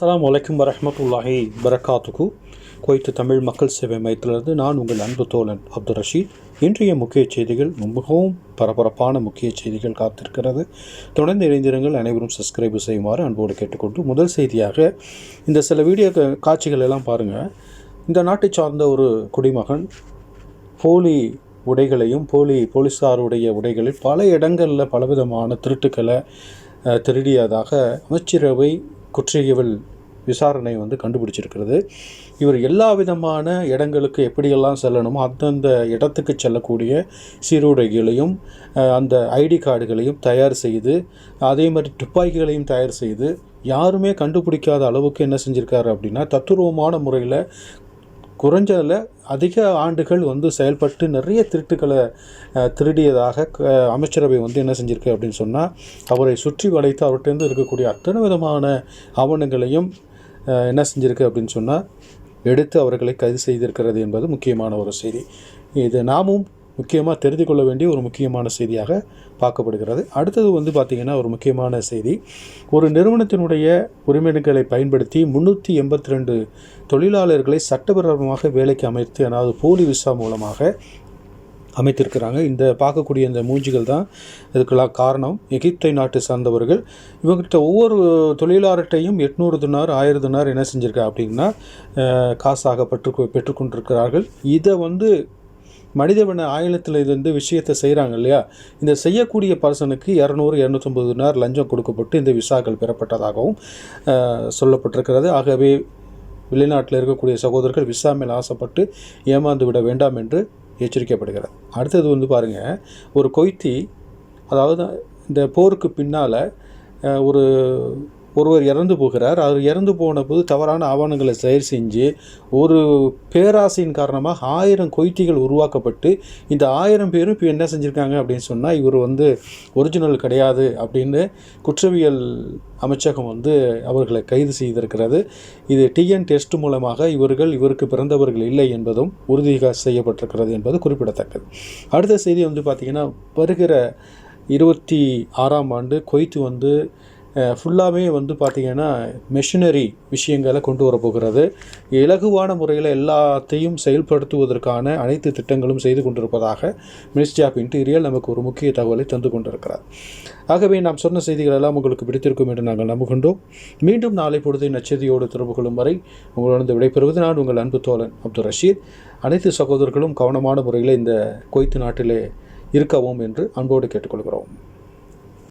அஸ்லாம் அலைக்கும் வரமத்துல்லாஹி பரக்காத்துக்கு குவைத்து தமிழ் மக்கள் சேவை மையத்திலிருந்து நான் உங்கள் அன்பு தோழன் அப்துல் ரஷீத். இன்றைய முக்கிய செய்திகள் மிகவும் பரபரப்பான முக்கிய செய்திகள் காத்திருக்கிறது. தொடர்ந்து இணைந்திருங்கள். அனைவரும் சப்ஸ்கிரைப் செய்யுமாறு அன்போடு கேட்டுக்கொண்டு முதல் செய்தியாக இந்த சில வீடியோ காட்சிகள் எல்லாம் பாருங்கள் இந்த நாட்டை சார்ந்த ஒரு குடிமகன் போலி உடைகளையும் போலி போலீஸாருடைய உடைகளில் பல இடங்களில் பலவிதமான திருட்டுக்களை திருடியதாக அமைச்சரவை குற்றவியல் விசாரணை வந்து கண்டுபிடிச்சிருக்கிறது. இவர் எல்லா விதமான இடங்களுக்கு எப்படியெல்லாம் செல்லணுமோ அந்தந்த இடத்துக்கு செல்லக்கூடிய சீருடைகளையும் அந்த ஐடி கார்டுகளையும் தயார் செய்து அதே மாதிரி துப்பாக்கிகளையும் தயார் செய்து யாருமே கண்டுபிடிக்காத அளவுக்கு என்ன செஞ்சுருக்காரு அப்படின்னா தத்துரூபமான முறையில் குறைஞ்சதில் அதிக ஆண்டுகள் வந்து செயல்பட்டு நிறைய திருட்டுக்களை திருடியதாக க- அமைச்சரவை வந்து என்ன செஞ்சிருக்கு அப்படின்னு சொன்னால் அவரை சுற்றி வளைத்து அவர்கிட்டருந்து இருக்கக்கூடிய அத்தனை விதமான ஆவணங்களையும் என்ன செஞ்சிருக்கு அப்படின்னு சொன்னால் எடுத்து அவர்களை கைது செய்திருக்கிறது என்பது முக்கியமான ஒரு செய்தி. இது நாமும் முக்கியமாக தெரிந்து கொள்ள வேண்டிய ஒரு முக்கியமான செய்தியாக பார்க்கப்படுகிறது. அடுத்தது வந்து பார்த்திங்கன்னா ஒரு முக்கியமான செய்தி. ஒரு நிறுவனத்தினுடைய உரிமைகளை பயன்படுத்தி முந்நூற்றி எண்பத்தி ரெண்டு தொழிலாளர்களை சட்டவிரோதமாக வேலைக்கு அமைத்து அதாவது போலி விசா மூலமாக அமைத்திருக்கிறாங்க. இந்த பார்க்கக்கூடிய இந்த மூஞ்சிகள் தான் இதுக்கெல்லாம் காரணம். எகிப்தை நாட்டு சார்ந்தவர்கள். இவங்ககிட்ட ஒவ்வொரு தொழிலாளர்கிட்டையும் எட்நூறு தினார் ஆயிரம் தினார் என்ன செஞ்சுருக்கா அப்படின்னா காசாக பெற்று பெற்றுக்கொண்டிருக்கிறார்கள் இதை வந்து மனிதவன ஆயுளத்தில் இது வந்து விஷயத்தை செய்கிறாங்க இல்லையா? இந்த செய்யக்கூடிய பர்சனுக்கு இரநூறு இரநூத்தொம்பது நார் லஞ்சம் கொடுக்கப்பட்டு இந்த விசாக்கள் பெறப்பட்டதாகவும் சொல்லப்பட்டிருக்கிறது. ஆகவே வெளிநாட்டில் இருக்கக்கூடிய சகோதரர்கள் விசா மேல் ஆசைப்பட்டு ஏமாந்து விட வேண்டாம் என்று எச்சரிக்கப்படுகிறது. அடுத்தது வந்து பாருங்கள் ஒரு கொய்த்தி அதாவது இந்த போருக்கு பின்னால் ஒரு ஒருவர் இறந்து போகிறார். அவர் இறந்து போன போது தவறான ஆவணங்களை செயல் செஞ்சு ஒரு பேராசையின் காரணமாக ஆயிரம் கொய்த்திகள் உருவாக்கப்பட்டு இந்த ஆயிரம் பேரும் இப்போ என்ன செஞ்சுருக்காங்க அப்படின்னு சொன்னால் இவர் வந்து ஒரிஜினல் கிடையாது அப்படின்னு குற்றவியல் அமைச்சகம் வந்து அவர்களை கைது செய்திருக்கிறது. இது டிஎன் டெஸ்ட் மூலமாக இவர்கள் இவருக்கு பிறந்தவர்கள் இல்லை என்பதும் உறுதி செய்யப்பட்டிருக்கிறது என்பது குறிப்பிடத்தக்கது. அடுத்த செய்தி வந்து பார்த்திங்கன்னா வருகிற இருபத்தி ஆறாம் ஆண்டு கொய்த்து வந்து ஃபுல்லாகவே வந்து பார்த்திங்கன்னா மெஷினரி விஷயங்களை கொண்டு வரப்போகிறது இலகுவான முறையில் எல்லாத்தையும் செயல்படுத்துவதற்கான அனைத்து திட்டங்களும் செய்து கொண்டிருப்பதாக மினிஸ்ட்ரி ஆஃப் இன்டீரியர் நமக்கு ஒரு முக்கிய தகவலை தந்து கொண்டிருக்கிறார். ஆகவே நாம் சொன்ன செய்திகள் எல்லாம் உங்களுக்கு பிடித்திருக்கும் என்று நாங்கள் நம்புகின்றோம். மீண்டும் நாளை பொழுது நச்சதியோடு திரும்ப கொள்ளும் வரை உங்களிடம் விடைபெறுவது நான் உங்கள் அன்பு தோழன் அப்துல் ரஷீத். அனைத்து சகோதரர்களும் கவனமான முறையில் இந்த கொய்த்து நாட்டிலே இருக்கவும் என்று அன்போடு கேட்டுக்கொள்கிறோம்.